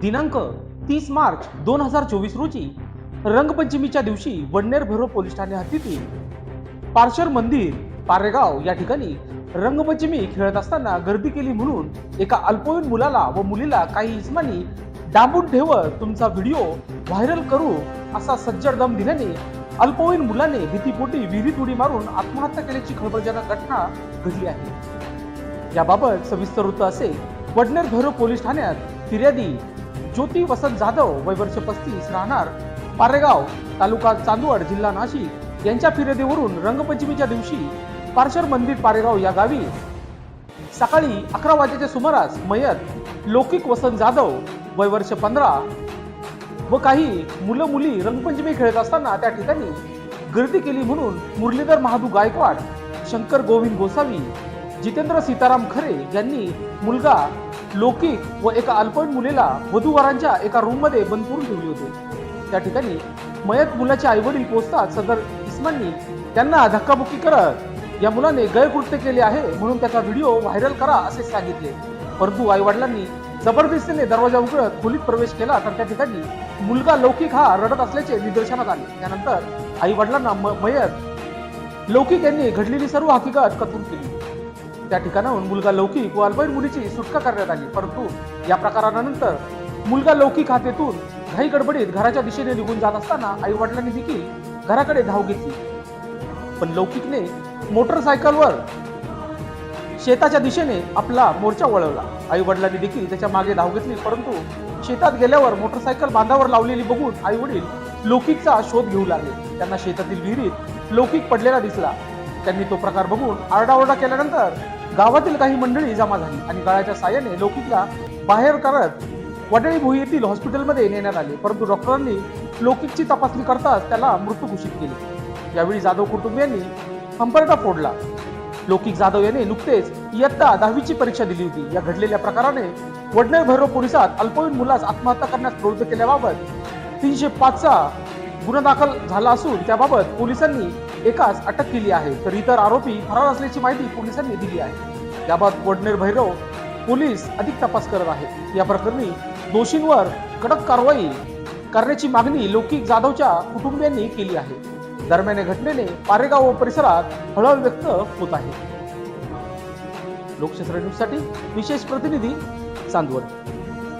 दिनांक तीस मार्च दोन हजार चोवीस रोजी रंगपंचमीच्या दिवशी वडनेर भैरव पोलीस ठाणे हद्दीतील पार्शर मंदिर पारेगाव या ठिकाणी रंगपंचमी खेळत असताना गर्दी केली म्हणून एका अल्पवयीन मुलाला व मुलीला काही इसमानी डांबून ठेवत तुमचा व्हिडिओ व्हायरल करू असा सज्जड दम दिल्याने अल्पवयीन मुलाने भीतीपोटी विहिरीत उडी मारून आत्महत्या केल्याची खळबळजनक घटना घडली आहे. याबाबत सविस्तर वृत्त असे वडनेर भैरव पोलीस ठाण्यात फिर्यादी ज्योती वसंत जाधव वय वर्ष पस्तीस राहणार पारेगाव तालुका चांदवड जिल्हा नाशिक. यांच्या फिर्यादीवरून रंगपंचमीच्या दिवशी पार्शर मंदिर पारेगाव या गावी सकाळी अकरा वाजेच्या सुमारास मयत लौकिक वसंत जाधव वय वर्ष पंधरा व काही मुलं मुली रंगपंचमी खेळत असताना त्या ठिकाणी गर्दी केली म्हणून मुरलीधर महादू गायकवाड शंकर गोविंद गोसावी जितेंद्र सीताराम खरे यांनी मुलगा लौकिक व एका अल्पवयीन मुलीला वधूवरांच्या एका रूममध्ये बंद करून ठेवली होते. त्या ठिकाणी मयत मुलाचे आईवडील पोहोचताच सदर इस्मांनी त्यांना धक्काबुक्की करत या मुलाने गैरकृत्य केले आहे म्हणून त्याचा व्हिडिओ व्हायरल करा असे सांगितले. परंतु आईवडिलांनी जबरदस्तीने दरवाजा उघडत खोलीत प्रवेश केला तर त्या ठिकाणी मुलगा लौकिक हा रडत असल्याचे निदर्शनात आले. त्यानंतर आई वडिलांना मयत लौकिक यांनी घडलेली सर्व हकीकत कथून केली. त्या ठिकाणाहून मुलगा लौकिक व अल्पवयीन मुलीची सुटका करण्यात आली. परंतु या प्रकारानंतर मुलगा लौकिक खातेतून घाई गडबडीत घराच्या दिशेने निघून जात असताना आई वडिलांनी देखील घराकडे धाव घेतली. पण लौकिकने मोटरसायकलवर शेताच्या दिशेने आपला मोर्चा वळवला. आई वडिलांनी देखील त्याच्यामागे धाव घेतली परंतु शेतात गेल्यावर मोटरसायकल बांधावर लावलेली बघून आई वडील लौकिकचा शोध घेऊ लागले. त्यांना शेतातील विहिरीत लौकिक पडलेला दिसला. त्यांनी तो प्रकार बघून आरडाओरडा केल्यानंतर गावातील काही मंडळी जमा झाली आणि गळाच्या साह्याने लौकिकला बाहेर करत वडळी भुई येथील हॉस्पिटलमध्ये नेण्यात आले. परंतु डॉक्टरांनी लौकिकची तपासणी करताच त्याला मृत्यू घोषित केले. यावेळी जाधव कुटुंबियांनी हंबरडा फोडला. लौकिक जाधव याने नुकतेच इयत्ता दहावीची परीक्षा दिली होती. या घडलेल्या प्रकाराने वडनेर भैरव पोलिसात अल्पवयीन मुलास आत्महत्या करण्यास प्रवृत्त केल्याबाबत तीनशे पाचचा गुन्हा दाखल झाला असून त्याबाबत पोलिसांनी एकाच अटक केली आहे. तर इतर आरोपी फरार असल्याची माहिती पोलिसांनी दिली आहे. याबाबत वडनेर भैरव पोलीस अधिक तपास करत आहेत या प्रकरणी दोषींवर कडक कारवाई करण्याची मागणी लौकिक जाधवच्या कुटुंबियांनी केली आहे. दरम्यान या घटनेने पारेगाव व परिसरात हळहळ व्यक्त होत आहे. लोकशास्त्र न्यूजसाठी विशेष प्रतिनिधी चांदवड.